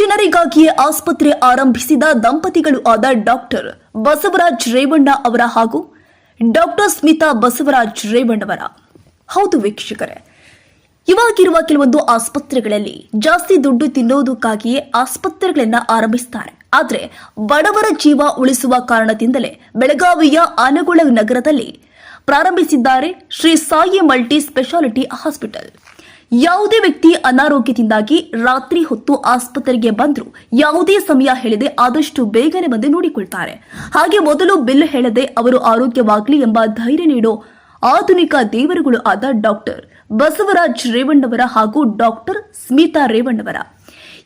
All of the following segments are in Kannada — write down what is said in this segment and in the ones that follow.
ಜನರಿಗಾಗಿಯೇ ಆಸ್ಪತ್ರೆ ಆರಂಭಿಸಿದ ದಂಪತಿಗಳು ಆದ ಡಾಕ್ಟರ್ ಬಸವರಾಜ್ ರೇವಣ್ಣ ಅವರ ಹಾಗೂ ಡಾಕ್ಟರ್ ಸ್ಮಿತಾ ಬಸವರಾಜ್ ರೇವಣ್ಣವರ ಹೌದು ವೀಕ್ಷಕರೇ, ಇವಾಗಿರುವ ಕೆಲವೊಂದು ಆಸ್ಪತ್ರೆಗಳಲ್ಲಿ ಜಾಸ್ತಿ ದುಡ್ಡು ತಿನ್ನೋದಕ್ಕಾಗಿಯೇ ಆಸ್ಪತ್ರೆಗಳನ್ನ ಆರಂಭಿಸ್ತಾರೆ. ಆದರೆ ಬಡವರ ಜೀವ ಉಳಿಸುವ ಕಾರಣದಿಂದಲೇ ಬೆಳಗಾವಿಯ ಆನಗುಳ ನಗರದಲ್ಲಿ ಪ್ರಾರಂಭಿಸಿದ್ದಾರೆ Shri Sai multi speciality hospital. ಯಾವುದೇ ವ್ಯಕ್ತಿ ಅನಾರೋಗ್ಯದಿಂದಾಗಿ ರಾತ್ರಿ ಹೊತ್ತು ಆಸ್ಪತ್ರೆಗೆ ಬಂದ್ರು ಯಾವುದೇ ಸಮಯ ಹೇಳದೆ ಆದಷ್ಟು ಬೇಗನೆ ಬಂದು ನೋಡಿಕೊಳ್ತಾರೆ. ಹಾಗೆ ಮೊದಲು ಬಿಲ್ ಹೇಳದೆ ಅವರು ಆರೋಗ್ಯವಾಗಲಿ ಎಂಬ ಧೈರ್ಯ ನೀಡೋ ಆಧುನಿಕ ದೇವರುಗಳು ಆದ ಡಾಕ್ಟರ್ ಬಸವರಾಜ್ ರೇವಣ್ಣವರ ಹಾಗೂ ಡಾಕ್ಟರ್ ಸ್ಮಿತಾ ರೇವಣ್ಣವರ.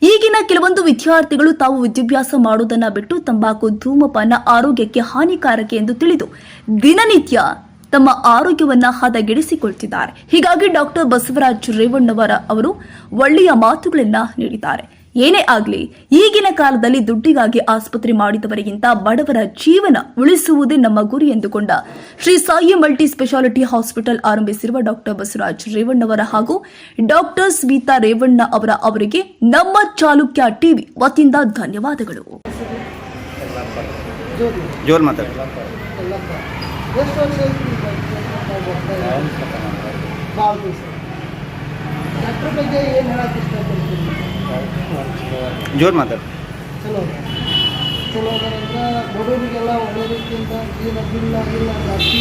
ಈಗಿನ ಕೆಲವೊಂದು ವಿದ್ಯಾರ್ಥಿಗಳು ತಾವು ವಿದ್ಯಾಭ್ಯಾಸ ಮಾಡೋದನ್ನ ಬಿಟ್ಟು ತಂಬಾಕು, ಧೂಮಪಾನ, ಆರೋಗ್ಯಕ್ಕೆ ಹಾನಿಕಾರಕ ಎಂದು ತಿಳಿದು ದಿನನಿತ್ಯ ತಮ್ಮ ಆರೋಗ್ಯವನ್ನ ಹದಗೆಡಿಸಿಕೊಳ್ತಿದ್ದಾರೆ. ಹೀಗಾಗಿ ಡಾಕ್ಟರ್ ಬಸವರಾಜ್ ರೇವಣ್ಣವರ ಅವರು ಒಳ್ಳೆಯ ಮಾತುಗಳನ್ನ ನೀಡಿದ್ದಾರೆ. ಏನೇ ಆಗಲಿ ಈಗಿನ ಕಾಲದಲ್ಲಿ ದುಡ್ಡಿಗಾಗಿ ಆಸ್ಪತ್ರೆ ಮಾಡಿದವರಿಗಿಂತ ಬಡವರ ಜೀವನ ಉಳಿಸುವುದೇ ನಮ್ಮ ಗುರಿ ಎಂದುಕೊಂಡ Shri Sai multi speciality hospital ಆರಂಭಿಸಿರುವ ಡಾಕ್ಟರ್ ಬಸವರಾಜ್ ರೇವಣ್ಣವರ ಹಾಗೂ ಡಾಕ್ಟರ್ ಸ್ಮಿತಾ ರೇವಣ್ಣ ಅವರ ಅವರಿಗೆ ನಮ್ಮ ಚಾಲುಕ್ಯ ಟಿವಿ ವತಿಯಿಂದ ಧನ್ಯವಾದಗಳು. ಜೋರ್. ಭಾಳ ದಿವಸ ಡಾಕ್ಟ್ರ್ ಬಗ್ಗೆ ಏನು ಹೇಳಕ್ಕೆ ಇಷ್ಟಪಡ್ತೀನಿ ಜೋರ್ ಮಾತಾಡ. ಚಲೋ. ಅದ. ಚಲೋ ಅದರಿಂದ ಬಡವರಿಗೆಲ್ಲ ಒಳ್ಳೆ ರೀತಿಯಿಂದ ಏನು ಬಿಲ್ಲ ಇಲ್ಲ ಜಾಸ್ತಿ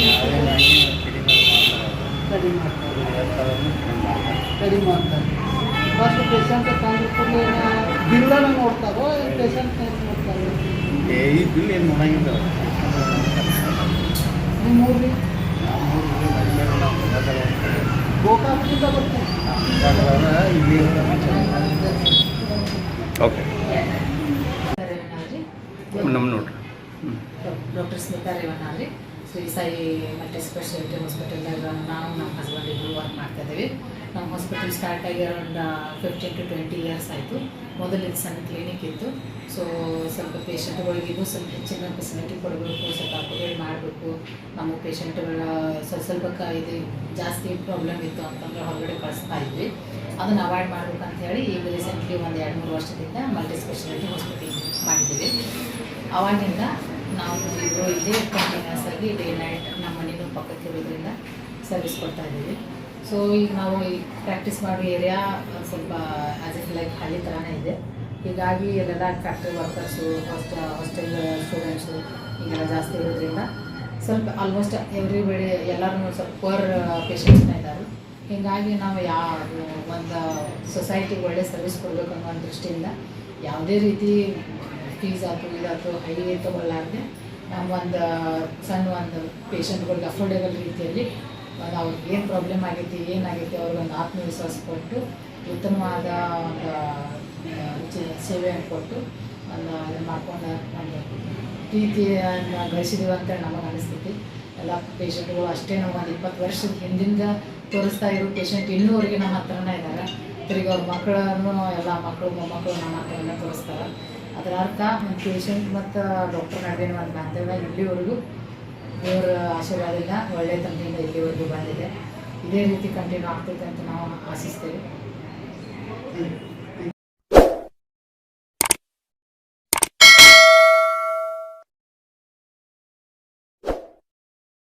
ಕಡಿಮೆ ಮಾಡ್ತಾರೆ. ಕಡಿಮೆ ಮಾಡ್ತಾರೆ. ಫಸ್ಟ್ ಪೇಷಂಟ್ ತಂದು ಬಿಲ್ಲನ್ನು ನೋಡ್ತಾರೋ ಪೇಷಂಟ್ ನೋಡ್ತಾರೆ ಈ ಬಿಲ್ ಏನು ನೋಡಂಗಿಲ್ಲ. ನಿಮ್ಮ ಊರಿಗೆ ಓಕೆ. ನಮ್ಮ ನೋಡ್ರಿ. Doctor Smita Revanna Shri Sai multi speciality ಹಾಸ್ಪಿಟಲ್ದಾಗ ನಾವು ನಮ್ಮ ಹಸ್ಬೆಂಡ್ ಇಬ್ಬರು ವರ್ಕ್ ಮಾಡ್ತಾ ಇದ್ದೀವಿ. ಹಾಸ್ಪಿಟಲ್ ಸ್ಟಾರ್ಟ್ ಆಗಿ around fifteen to twenty years ಆಯಿತು. ಮೊದಲಿನ ಸಣ್ಣ ಕ್ಲಿನಿಕ್ ಇತ್ತು. ಸೊ ಸ್ವಲ್ಪ ಪೇಷಂಟ್ಗಳಿಗೂ ಸ್ವಲ್ಪ ಹೆಚ್ಚಿನ ಫೆಸಿಲಿಟಿ ಕೊಡಬೇಕು, ಸ್ವಲ್ಪ ಅಪ್ಗ್ರೇಡ್ ಮಾಡಬೇಕು. ನಮ್ಮ ಪೇಷಂಟ್ಗಳ ಸ್ವಲ್ಪ ಸ್ವಲ್ಪ ಕ- ಇದು ಜಾಸ್ತಿ ಪ್ರಾಬ್ಲಮ್ ಇತ್ತು ಅಂತಂದ್ರೆ ಹೊರಗಡೆ ಕಳಿಸ್ತಾ ಇದ್ವಿ. ಅದನ್ನು ಅವಾಯ್ಡ್ ಮಾಡಬೇಕಂತ ಹೇಳಿ ಈಗ ರೀಸೆಂಟ್ಲಿ ಒಂದು ಎರಡು ಮೂರು ವರ್ಷದಿಂದ ಮಲ್ಟಿ ಸ್ಪೆಷಾಲಿಟಿ ಹಾಸ್ಪಿಟಲ್ ಮಾಡಿದ್ದೀವಿ. ಅವಾಗಿಂದ ನಾವು ಇಬ್ಬರು ಇಲ್ಲೇ ಕಂಟಿನ್ಯೂಸ್ ಆಗಿ ಡೇ ನೈಟ್ ನಮ್ಮ ಮನೆಯೂ ಪಕ್ಕಕ್ಕೆ ಇರೋದ್ರಿಂದ ಸರ್ವಿಸ್ ಕೊಡ್ತಾ ಇದ್ದೀವಿ. ಸೊ ಈಗ ನಾವು ಈ ಪ್ರಾಕ್ಟೀಸ್ ಮಾಡೋ ಏರಿಯಾ ಸ್ವಲ್ಪ ಆಸ್ ಇಫ್ ಲೈಕ್ ಹಳ್ಳಿ ಥರನೇ ಇದೆ. ಹೀಗಾಗಿ ಇಲ್ಲೆಲ್ಲ ಫ್ಯಾಕ್ಟ್ರಿ ವರ್ಕರ್ಸು ಹಾಸ್ಟ ಹಾಸ್ಟೆಲ್ ಸ್ಟೂಡೆಂಟ್ಸು ಈಗೆಲ್ಲ ಜಾಸ್ತಿ ಇರೋದ್ರಿಂದ ಸ್ವಲ್ಪ ಆಲ್ಮೋಸ್ಟ್ ಎವ್ರಿ ಬೆಳೆ ಎಲ್ಲರೂ ಸ್ವಲ್ಪ ಪರ್ ಪೇಷಂಟ್ಸ್ನ ಇದ್ದಾರೆ. ಹೀಗಾಗಿ ನಾವು ಯಾವ ಒಂದು ಸೊಸೈಟಿಗೆ ಒಳ್ಳೆ ಸರ್ವಿಸ್ ಕೊಡಬೇಕು ಅನ್ನೋ ಒಂದು ದೃಷ್ಟಿಯಿಂದ ಯಾವುದೇ ರೀತಿ ಫೀಸ್ ಆಯ್ತು ಇದಾಯ್ತು ಹೈ ತೊಗೊಳ್ಳಾರ್ದೆ ನಾವು ಒಂದು, ಸಣ್ಣ ಒಂದು ಪೇಷಂಟ್ಗಳಿಗೆ ಅಫೋರ್ಡೇಬಲ್ ರೀತಿಯಲ್ಲಿ ಒಂದು ಅವ್ರಿಗೆ ಏನು ಪ್ರಾಬ್ಲಮ್ ಆಗೈತಿ ಏನಾಗೈತಿ ಅವ್ರಿಗೆ ಒಂದು ಆತ್ಮವಿಶ್ವಾಸ ಕೊಟ್ಟು, ಉತ್ತಮವಾದ ಒಂದು ಸೇವೆಯನ್ನು ಕೊಟ್ಟು ಒಂದು ಅದನ್ನು ಮಾಡ್ಕೊಂಡು ಒಂದು ಪ್ರೀತಿಯನ್ನು ಗಳಿಸಿದೀವಿ ಅಂತೇಳಿ ನಮಗೆ ಅನಿಸ್ತೈತಿ. ಎಲ್ಲ ಪೇಷಂಟ್ಗಳು ಅಷ್ಟೇ ನಾವು ಒಂದು ಇಪ್ಪತ್ತು ವರ್ಷದ ಹಿಂದಿಂದ ತೋರಿಸ್ತಾ ಇರೋ ಪೇಷಂಟ್ ಇನ್ನೂವರೆಗೆ ನಮ್ಮ ಹತ್ರನೇ ಇದ್ದಾರೆ ತಿರುಗಿ ಅವ್ರ ಮಕ್ಕಳನ್ನು ಎಲ್ಲ ಮಕ್ಕಳು ಮೊಮ್ಮಕ್ಕಳು ನಮ್ಮ ಹತ್ರನೇ ತೋರಿಸ್ತಾರೆ. ಅದರ ಅರ್ಥ ಒಂದು ಪೇಷಂಟ್ ಮತ್ತು ಡಾಕ್ಟರ್ ನಡುವಿನ ಒಂದು ಬಾಂಧವ್ಯ ಇಲ್ಲಿವರೆಗೂ ದೇವರ ಆಶೀರ್ವಾದದಿಂದ ಒಳ್ಳೆಯ ತಂದೆಯಿಂದ ಇಲ್ಲಿವರೆಗೂ ಬಂದಿದೆ. ಇದೇ ರೀತಿ ಕಂಟಿನ್ಯೂ ಆಗ್ತೈತೆ ಅಂತ ನಾವು ಆಶಿಸ್ತೇವೆ.